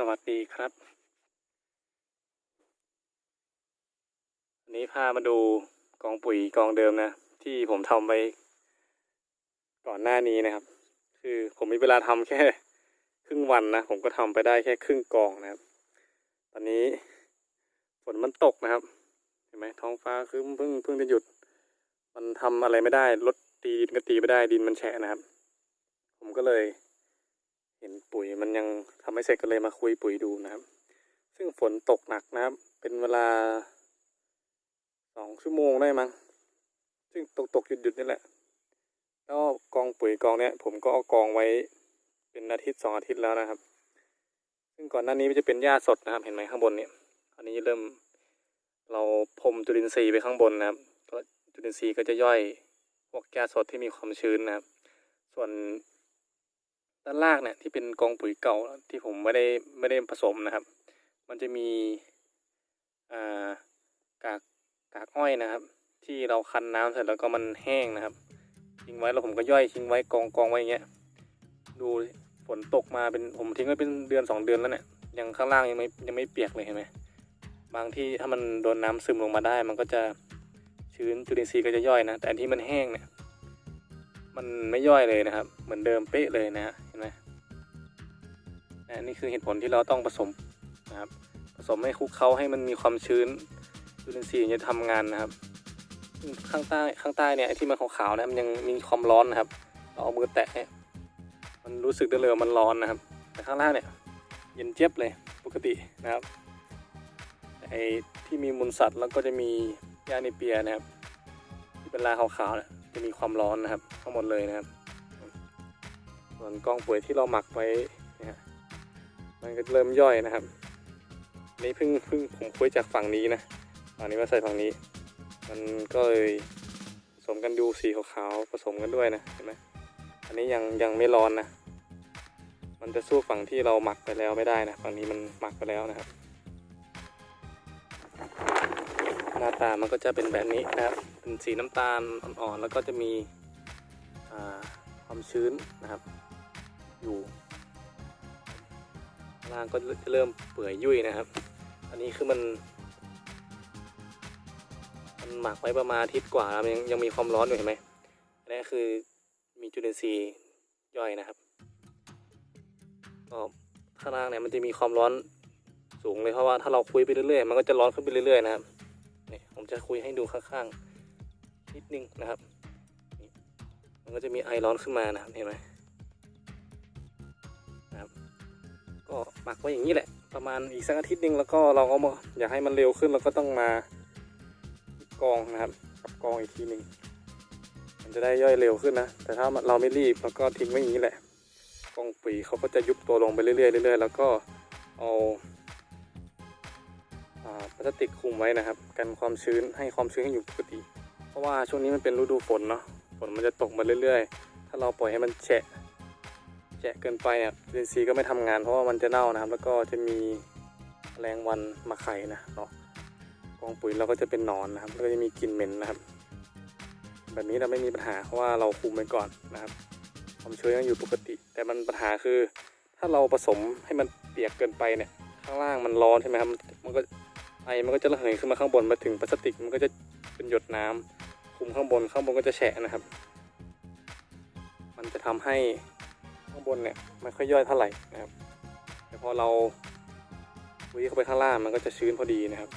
สวัสดีครับวันนี้พามาดูกองปุ๋ยกองเดิมนะ ที่ผมทำไปก่อนหน้านี้นะครับ คือผมมีเวลาทำแค่ครึ่งวันนะ ผมก็ทำไปได้แค่ครึ่งกองนะครับ ตอนนี้ฝนมันตกนะครับ เห็นไหมท้องฟ้าคือเพิ่งเพิ่งจะหยุด มันทำอะไรไม่ได้รถตีดินก็ตีไม่ได้ดินมันแฉะนะครับ ผมก็เลย ปุ๋ยมันยังทำไม่เสร็จก็เลยมาคุยปุ๋ยดูนะครับ ซึ่งฝนตกหนักนะครับ เป็นเวลาสองชั่วโมงได้มั้งซึ่งตกตกหยุดหยุดนี่แหละ แล้วกองปุ๋ยกองเนี้ยผมก็เอากองไว้ เป็นอาทิตย์สองอาทิตย์แล้วนะครับ ซึ่งก่อนหน้านี้มันจะเป็นหญ้าสดนะครับ เห็นไหมข้างบนเนี่ยอันนี้เริ่มเราพรมจุลินทรีย์ไปข้างบนนะครับก็จุลินทรีย์ก็จะย่อยพวกหญ้สดที่มีความชื้นนะครับ ส่วน ด้านล่างเนี่ยที่เป็นกองปุ๋ยเก่าที่ผมไม่ได้ไม่ได้ผสมนะครับ มันจะมีอ่ากากกากอ้อยนะครับ ที่เราคั้นน้ำเสร็จแล้วก็มันแห้งนะครับทิ้งไว้แล้วผมก็ย่อยทิ้งไว้กองกองไว้อย่างเงี้ย ดูฝนตกมาเป็นผมทิ้งไว้เป็นเดือนสองเดือนแล้วเนี่ยยังข้างล่างยังไม่ยังไม่เปียกเลยเห็นไหมบางที่ถ้ามันโดนน้ำซึมลงมาได้ มันก็จะชื้นจุลินทรีย์ก็จะย่อยนะ แต่ที่มันแห้งเนี่ย มันไม่ย่อยเลยนะครับ เหมือนเดิมเป๊ะเลยนะฮะเห็นไหมนะนี่คือเหตุผลที่เราต้องผสมนะครับ ผสมให้คลุกเคล้าให้มันมีความชื้นจุลินทรีย์จะทำงานนะครับ ข้างใต้ข้างใต้เนี่ยที่มันขาวๆนะมันยังมีความร้อนนะครับ เราเอามือแตะเนี่ยมันรู้สึกได้เลยมันร้อนนะครับ แต่ข้างล่างเนี่ยเย็นเจี๊ยบเลยปกตินะครับไอ้ที่มีมูลสัตว์แล้วก็จะมีหญ้าเนเปียนะครับ ที่เป็นลาขาวๆเนี่ย จะมีความร้อนนะครับทั้งหมดเลยนะครับ ส่วนกองปุ๋ยที่เราหมักไว้นะฮะมันก็เริ่มย่อยนะครับนี่เพิ่งเพิ่งผมคุยจากฝั่งนี้นะฝั่งนี้มาใส่ฝั่งนี้ มันก็เลยผสมกันดูสีขาวๆผสมกันด้วยนะเห็นไหมอันนี้ยังยังไม่ร้อนนะมันจะสู้ฝั่งที่เราหมักไปแล้วไม่ได้นะฝั่งนี้มันหมักไปแล้วนะครับ หน้าตามันก็จะเป็นแบบนี้นะครับ เป็นสีน้ำตาลอ่อนๆแล้วก็จะมีความชื้นนะครับ อยู่ข้างล่างก็จะเริ่มเปื่อยยุ่ยนะครับ อันนี้คือมันมันหมักไว้ประมาณอาทิตย์กว่าแล้วยังยังมีความร้อนอยู่เห็นไหมอันนี้คือมีจุลินทรีย์ย่อยนะครับก็ข้างล่างเนี่ยมันจะมีความร้อนสูงเลยเพราะว่าถ้าเราคุยไปเรื่อยๆ มันก็จะร้อนขึ้นไปเรื่อยๆนะครับนี่ผมจะคุยให้ดูข้างๆ นิดนึงนะครับมันก็จะมีไอร้อนขึ้นมานะครับเห็นไหมนะครับก็หมักไว้อย่างนี้แหละ ประมาณอีกสักอาทิตย์นึงแล้วก็เราก็มาอยากให้มันเร็วขึ้นเราก็ต้องมากรองนะครับกับกรองอีกทีหนึ่งมันจะได้ย่อยเร็วขึ้นนะ แต่ถ้าเราไม่รีบเราก็ทิ้งไว้อย่างนี้แหละกรองปุ๋ยเขาก็จะยุบตัวลงไปเรื่อยๆเรื่อยๆแล้วก็เอาอ่าพลาสติกคลุมไว้นะครับ กันความชื้นให้ความชื้นอยู่ปกติ เพราะว่าช่วงนี้มันเป็นฤดูฝนเนาะฝนมันจะตกมาเรื่อยๆ ถ้าเราปล่อยให้มันแฉะแฉะเกินไปอะจุลินทรีย์ก็ไม่ทำงานเพราะว่ามันจะเน่านะครับ แล้วก็จะมีแมลงวันมาไข่นะเนาะกองปุ๋ยเราก็จะเป็นนอนนะครับแล้วก็จะมีกลิ่นเหม็นนะครับ แบบนี้เราไม่มีปัญหาเพราะว่าเราคุมไว้ก่อนนะครับความชื้นยังอยู่ปกติ แต่มันปัญหาคือ ถ้าเราผสมให้มันเปียกเกินไปเนี่ย ข้างล่างมันร้อนใช่ไหมครับมันก็ไอมันก็จะระเหยขึ้นมาข้างบนมาถึงพลาสติกมันก็จะเป็นหยดน้ำ คุมข้างบนข้างบนก็จะแฉะนะครับ มันจะทำให้ข้างบนเนี่ยไม่ค่อยย่อยเท่าไหร่นะครับ แต่พอเราวิ่งเข้าไปข้างล่างมันก็จะชื้นพอดีนะครับ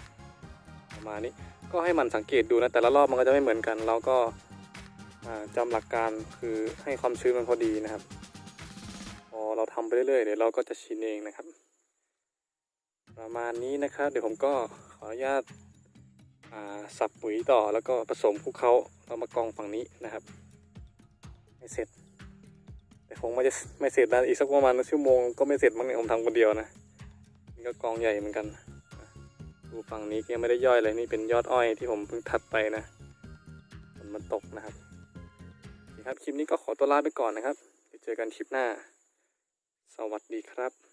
ประมาณนี้ก็ให้มันสังเกตดูนะ แต่ละรอบมันก็จะไม่เหมือนกัน เราก็าจำหลักการคือให้ความชื้นมันพอดีนะครับพอเราทำไปเรื่อยๆเดี๋ยวเราก็จะชินเองนะครับ ประมาณนี้นะครับ เดี๋ยวผมก็ขออนุญาต สับปุ๋ยต่อแล้วก็ผสมคลุกเขาเรามากองฝั่งนี้นะครับไม่เสร็จ แต่คงไม่จะไม่เสร็จนะอีกสักประมาณชั่วโมงก็ไม่เสร็จมั้งเนี่ยผมทำคนเดียวนะนี่ก็กองใหญ่เหมือนกันดูฝั่งนี้ยังไม่ได้ย่อยเลยนี่เป็นยอดอ้อยที่ผมเพิ่งทัดไปนะฝนมันตกนะครับครับคลิปนี้ก็ขอตัวลาไปก่อนนะครับเจอกันคลิปหน้า สวัสดีครับ